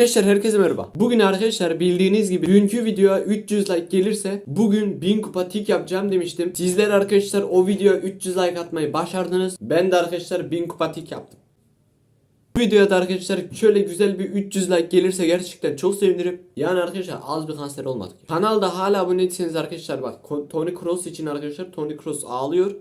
Arkadaşlar herkese merhaba. Bugün arkadaşlar bildiğiniz gibi dünkü videoya 300 like gelirse bugün 1000 kupa tik yapacağım demiştim. Sizler arkadaşlar o videoya 300 like atmayı başardınız. Ben de arkadaşlar 1000 kupa tik yaptım. Bu videoya da arkadaşlar şöyle güzel bir 300 like gelirse gerçekten çok sevinirim. Yani arkadaşlar az bir kanser olmadık. Kanalda hala abone değilseniz arkadaşlar bak Tony Cross için arkadaşlar Tony Cross ağlıyor.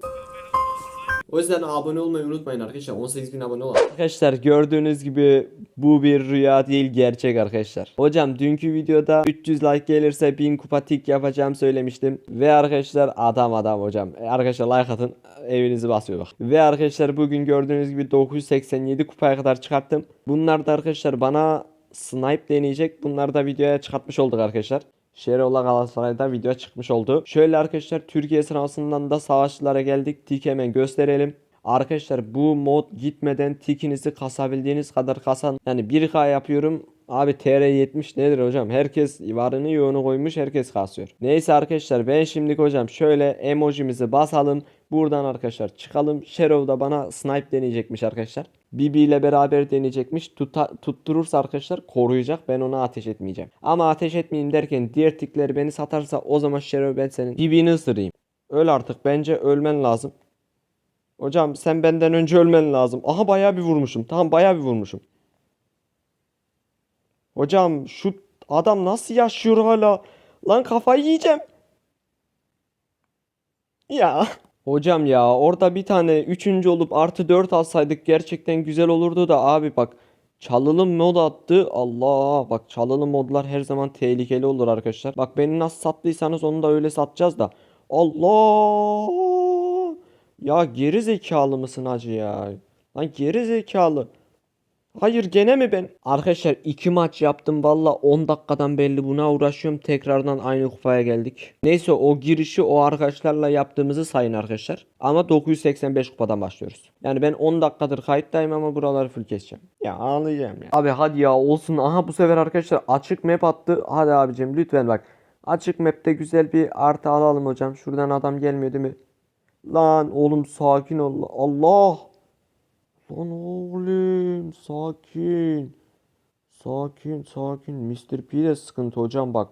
O yüzden abone olmayı unutmayın arkadaşlar. 18.000 abone olun. Arkadaşlar gördüğünüz gibi bu bir rüya değil gerçek arkadaşlar. Hocam dünkü videoda 300 like gelirse 1000 kupa tik yapacağım söylemiştim. Ve arkadaşlar adam adam hocam. E, Arkadaşlar like atın evinizi basıyor bak. Ve arkadaşlar bugün gördüğünüz gibi 987 kupaya kadar çıkarttım. Bunlar da arkadaşlar bana snipe deneyecek. Bunlar da videoya çıkartmış olduk arkadaşlar. Şerola Galatasaray'da video çıkmış oldu. Şöyle arkadaşlar Türkiye sırasından da savaşçılara geldik. Tik hemen gösterelim. Arkadaşlar bu mod gitmeden tikinizi kasabildiğiniz kadar kasan. Yani 1K yapıyorum. Abi TR70 nedir hocam? Herkes varını yoğunu koymuş herkes kasıyor. Neyse arkadaşlar ben şimdilik hocam şöyle emojimizi basalım. Buradan arkadaşlar çıkalım. Şerov da bana snipe deneyecekmiş arkadaşlar. Bibi ile beraber deneyecekmiş. Tuta, tutturursa arkadaşlar koruyacak. Ben ona ateş etmeyeceğim. Ama ateş etmeyeyim derken diğer tikleri beni satarsa o zaman Şerov ben senin Bibi'ni ısırayım. Öl artık bence ölmen lazım. Hocam sen benden önce ölmen lazım. Aha bayağı bir vurmuşum. Tamam bayağı bir vurmuşum. Hocam şu adam nasıl yaşıyor hala? Lan kafayı yiyeceğim. Ya. Hocam ya orada bir tane üçüncü olup artı 4 alsaydık gerçekten güzel olurdu da abi bak çalılım mod attı. Allah bak çalılım modlar her zaman tehlikeli olur arkadaşlar. Bak beni nasıl sattıysanız onu da öyle satacağız da. Allah. Ya geri zekalı mısın hacı ya? Lan geri zekalı. Hayır gene mi ben? Arkadaşlar iki maç yaptım valla 10 dakikadan belli buna uğraşıyorum. Tekrardan aynı kupaya geldik. Neyse o girişi o arkadaşlarla yaptığımızı sayın arkadaşlar. Ama 985 kupadan başlıyoruz. Yani ben 10 dakikadır kayıttayım ama buraları full keseceğim. Ya ağlayacağım ya. Abi hadi ya olsun. Aha bu sefer arkadaşlar açık map attı. Hadi abicim lütfen bak. Açık map'te güzel bir artı alalım hocam. Şuradan adam gelmiyor değil mi? Lan oğlum sakin ol. Allah. Lan oğlum sakin. Sakin sakin. Mr. P de sıkıntı hocam bak.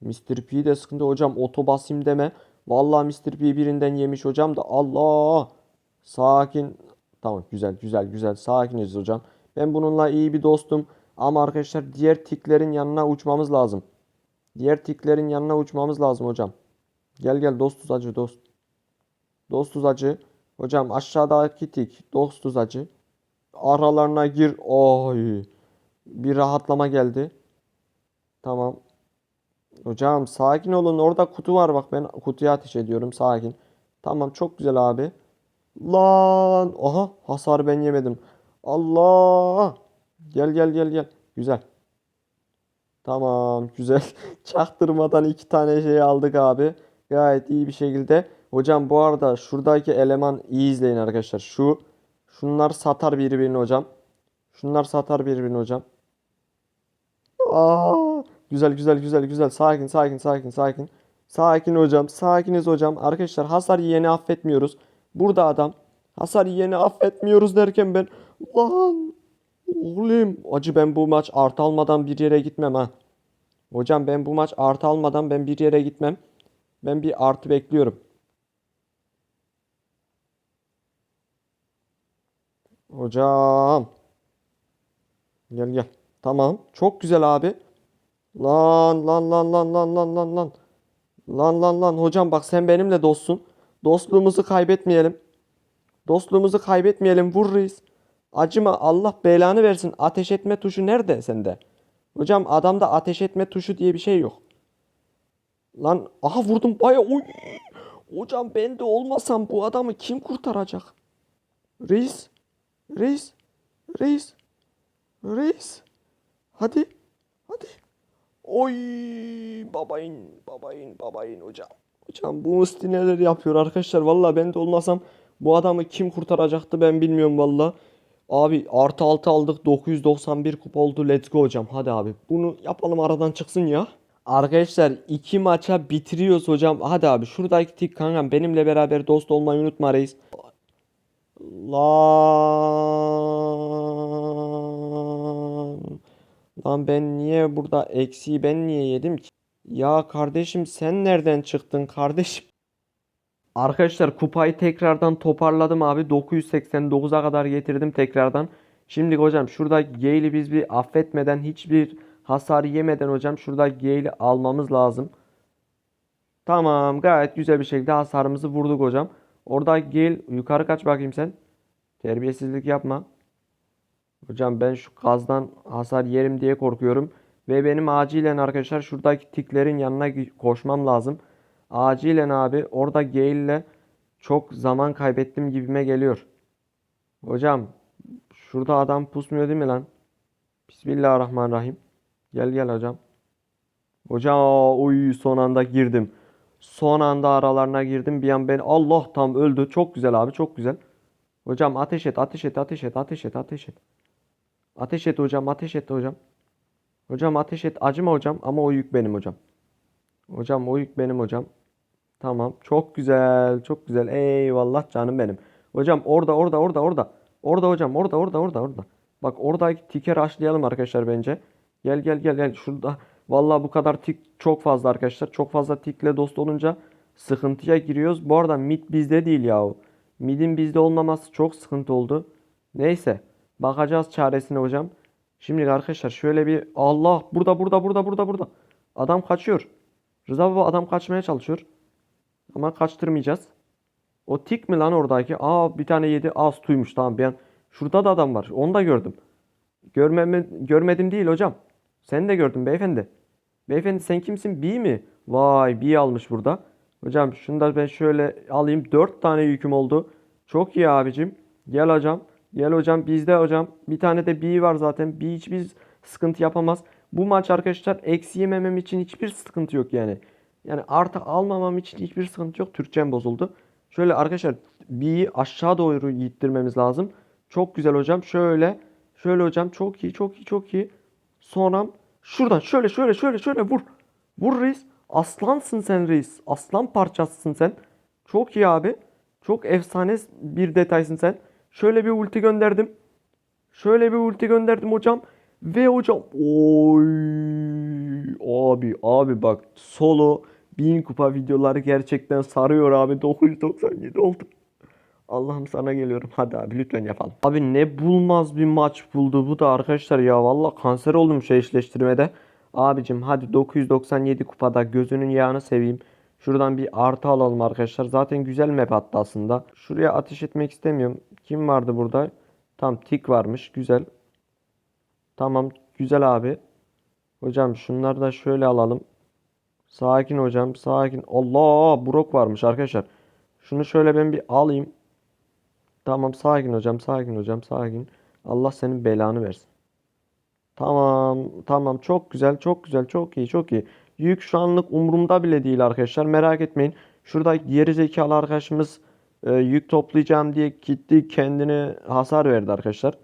Mr. P de sıkıntı hocam. Oto basayım deme. Vallahi Mr. P birinden yemiş hocam da Allah. Sakin. Tamam güzel güzel güzel. Sakiniz hocam. Ben bununla iyi bir dostum. Ama arkadaşlar diğer tiklerin yanına uçmamız lazım. Diğer tiklerin yanına uçmamız lazım hocam. Gel gel dostuz acı dost. Dostuz acı. Hocam aşağıdaki tik dostuz acı. Aralarına gir. Oy. Bir rahatlama geldi. Tamam. Hocam sakin olun. Orada kutu var bak ben kutuya ateş ediyorum. Sakin. Tamam çok güzel abi. Lan. Aha hasar ben yemedim. Allah. Gel gel gel gel. Güzel. Tamam güzel. Çaktırmadan iki tane şey aldık abi. Gayet iyi bir şekilde. Hocam bu arada şuradaki eleman iyi izleyin arkadaşlar. Şu şunlar satar birbirini hocam. Şunlar satar birbirini hocam. Aa, güzel güzel güzel güzel. Sakin sakin sakin sakin. Sakin hocam. Sakiniz hocam. Arkadaşlar hasar yiyeni affetmiyoruz. Burada adam hasar yiyeni affetmiyoruz derken ben lan oğlum acı ben bu maç artı almadan bir yere gitmem ha. Hocam ben bu maç artı almadan ben bir yere gitmem. Ben bir artı bekliyorum. Hocam. Gel gel. Tamam. Çok güzel abi. Lan lan lan lan lan lan lan lan. Lan lan lan hocam bak sen benimle dostsun. Dostluğumuzu kaybetmeyelim. Dostluğumuzu kaybetmeyelim. Vur reis. Acıma Allah belanı versin. Ateş etme tuşu nerede sende? Hocam adamda ateş etme tuşu diye bir şey yok. Lan aha vurdum baya oy. Hocam ben de olmasam bu adamı kim kurtaracak? Reis. Reis. Reis. Reis. Hadi. Hadi. Oy babayın babayın babayın hocam. Hocam bu Musti neler yapıyor arkadaşlar. Valla ben de olmasam bu adamı kim kurtaracaktı ben bilmiyorum valla. Abi artı 6 aldık 991 kupa oldu let's go hocam hadi abi bunu yapalım aradan çıksın ya. Arkadaşlar iki maça bitiriyoruz hocam hadi abi şuradaki tik kankam benimle beraber dost olmayı unutma reis. Lan Lan ben niye burada eksiği ben niye yedim ki? Ya kardeşim sen nereden çıktın kardeşim? Arkadaşlar kupayı tekrardan toparladım abi. 989'a kadar getirdim tekrardan. Şimdi hocam şurada Gale'i biz bir affetmeden hiçbir hasar yemeden hocam şurada Gale'i almamız lazım. Tamam gayet güzel bir şekilde hasarımızı vurduk hocam. Orada Gale yukarı kaç bakayım sen. Terbiyesizlik yapma. Hocam ben şu gazdan hasar yerim diye korkuyorum. Ve benim acilen arkadaşlar şuradaki tiklerin yanına koşmam lazım. Acilen abi orada Gale ile çok zaman kaybettim gibime geliyor. Hocam şurada adam pusmuyor değil mi lan? Bismillahirrahmanirrahim. Gel gel hocam. Hocam oy son anda girdim. Son anda aralarına girdim. Bir an ben Allah tam öldü. Çok güzel abi çok güzel. Hocam ateş et ateş et ateş et ateş et ateş et. Ateş et hocam ateş et hocam. Hocam ateş et acıma hocam ama o yük benim hocam. Hocam o yük benim hocam. Tamam çok güzel çok güzel eyvallah canım benim. Hocam orada orada orada orada. Orada hocam orada orada orada orada. Bak oradaki tike rushlayalım arkadaşlar bence. Gel gel gel gel şurada. Vallahi bu kadar tik çok fazla arkadaşlar. Çok fazla tikle dost olunca sıkıntıya giriyoruz. Bu arada mid bizde değil yahu. Mid'in bizde olmaması çok sıkıntı oldu. Neyse. Bakacağız çaresine hocam. Şimdi arkadaşlar şöyle bir Allah burada burada burada burada burada. Adam kaçıyor. Rıza baba adam kaçmaya çalışıyor. Ama kaçtırmayacağız. O tik mi lan oradaki? Aa bir tane yedi. Az tuymuş tamam an. Şurada da adam var. Onu da gördüm. Görmemi, görmedim değil hocam. Sen de gördün beyefendi. Beyefendi sen kimsin? B mi? Vay B almış burada. Hocam şunu da ben şöyle alayım. 4 tane yüküm oldu. Çok iyi abicim. Gel hocam. Gel hocam bizde hocam. Bir tane de B var zaten. B hiç biz sıkıntı yapamaz. Bu maç arkadaşlar eksi yememem için hiçbir sıkıntı yok yani. Yani artı almamam için hiçbir sıkıntı yok. Türkçem bozuldu. Şöyle arkadaşlar B'yi aşağı doğru gittirmemiz lazım. Çok güzel hocam. Şöyle. Şöyle hocam. Çok iyi çok iyi çok iyi. Sonra şuradan şöyle şöyle şöyle şöyle vur. Vur reis. Aslansın sen reis. Aslan parçasısın sen. Çok iyi abi. Çok efsane bir detaysın sen. Şöyle bir ulti gönderdim. Şöyle bir ulti gönderdim hocam. Ve hocam oy abi abi bak solo 1000 kupa videoları gerçekten sarıyor abi 997 oldu. Allah'ım sana geliyorum. Hadi abi lütfen yapalım. Abi ne bulmaz bir maç buldu bu da arkadaşlar ya. Valla kanser oldum şu eşleştirmede. Abicim hadi 997 kupada gözünün yağını seveyim. Şuradan bir artı alalım arkadaşlar. Zaten güzel map hatta aslında. Şuraya ateş etmek istemiyorum. Kim vardı burada? Tam tik varmış. Güzel. Tamam. Güzel abi. Hocam şunları da şöyle alalım. Sakin hocam. Sakin. Allah! Brok varmış arkadaşlar. Şunu şöyle ben bir alayım. Tamam sakin hocam sakin hocam sakin. Allah senin belanı versin. Tamam tamam çok güzel çok güzel çok iyi çok iyi. Yük şu anlık umurumda bile değil arkadaşlar merak etmeyin. Şurada geri zekalı arkadaşımız e, yük toplayacağım diye gitti kendine hasar verdi arkadaşlar.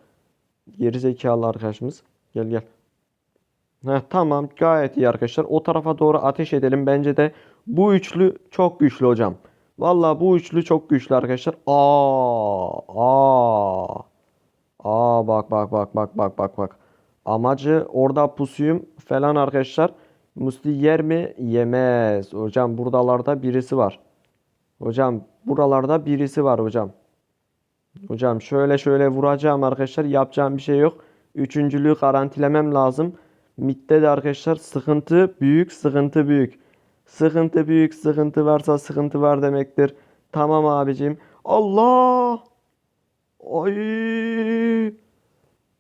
Geri zekalı arkadaşımız. Gel gel. Heh, tamam gayet iyi arkadaşlar. O tarafa doğru ateş edelim. Bence de bu üçlü çok güçlü hocam. Vallahi bu üçlü çok güçlü arkadaşlar. Aa, aa. Aa bak bak bak bak bak bak bak. Amacı orada pusuyum falan arkadaşlar. Musti yer mi? Yemez. Hocam buralarda birisi var. Hocam buralarda birisi var hocam. Hocam şöyle şöyle vuracağım arkadaşlar. Yapacağım bir şey yok. Üçüncülüğü garantilemem lazım. Mid'de de arkadaşlar sıkıntı büyük, sıkıntı büyük. Sıkıntı büyük, sıkıntı varsa sıkıntı var demektir. Tamam abicim. Allah! Ay!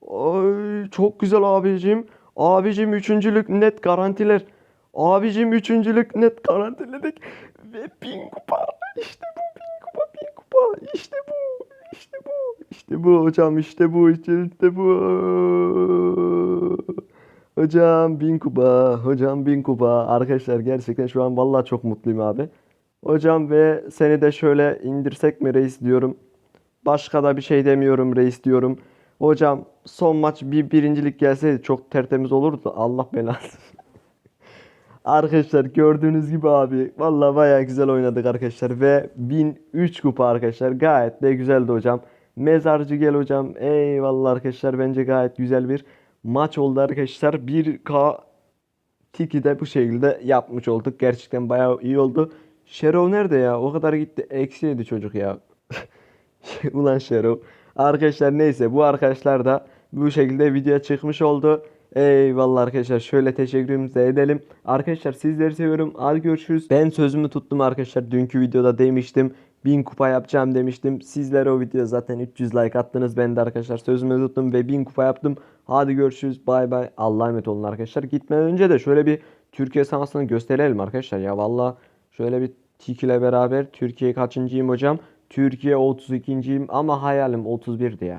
Ay çok güzel abicim. Abicim üçüncülük net garantiler. Abicim üçüncülük net garantiledik. Ve bin kupa. İşte bu bin kupa bin kupa. İşte bu. İşte bu. İşte bu hocam işte bu işte bu. Hocam bin kupa. Hocam bin kupa. Arkadaşlar gerçekten şu an vallahi çok mutluyum abi. Hocam ve seni de şöyle indirsek mi reis diyorum. Başka da bir şey demiyorum reis diyorum. Hocam son maç bir birincilik gelseydi çok tertemiz olurdu. Allah belası. Arkadaşlar gördüğünüz gibi abi vallahi bayağı güzel oynadık arkadaşlar ve 1003 kupa arkadaşlar gayet de güzeldi hocam. Mezarcı gel hocam. Eyvallah arkadaşlar bence gayet güzel bir maç oldu arkadaşlar. 1K Tiki de bu şekilde yapmış olduk. Gerçekten bayağı iyi oldu. Şerov nerede ya? O kadar gitti. Eksi yedi çocuk ya. Ulan Şerov. Arkadaşlar neyse bu arkadaşlar da bu şekilde video çıkmış oldu. Eyvallah arkadaşlar. Şöyle teşekkürümüzü de edelim. Arkadaşlar sizleri seviyorum. Hadi görüşürüz. Ben sözümü tuttum arkadaşlar. Dünkü videoda demiştim. 1000 kupa yapacağım demiştim. Sizler o videoya zaten 300 like attınız. Ben de arkadaşlar sözümü tuttum ve 1000 kupa yaptım. Hadi görüşürüz. Bay bay. Allah'a emanet olun arkadaşlar. Gitmeden önce de şöyle bir Türkiye sahasını gösterelim arkadaşlar. Ya valla şöyle bir Tiki ile beraber Türkiye kaçıncıyım hocam? Türkiye 32.yim ama hayalim 31'di ya.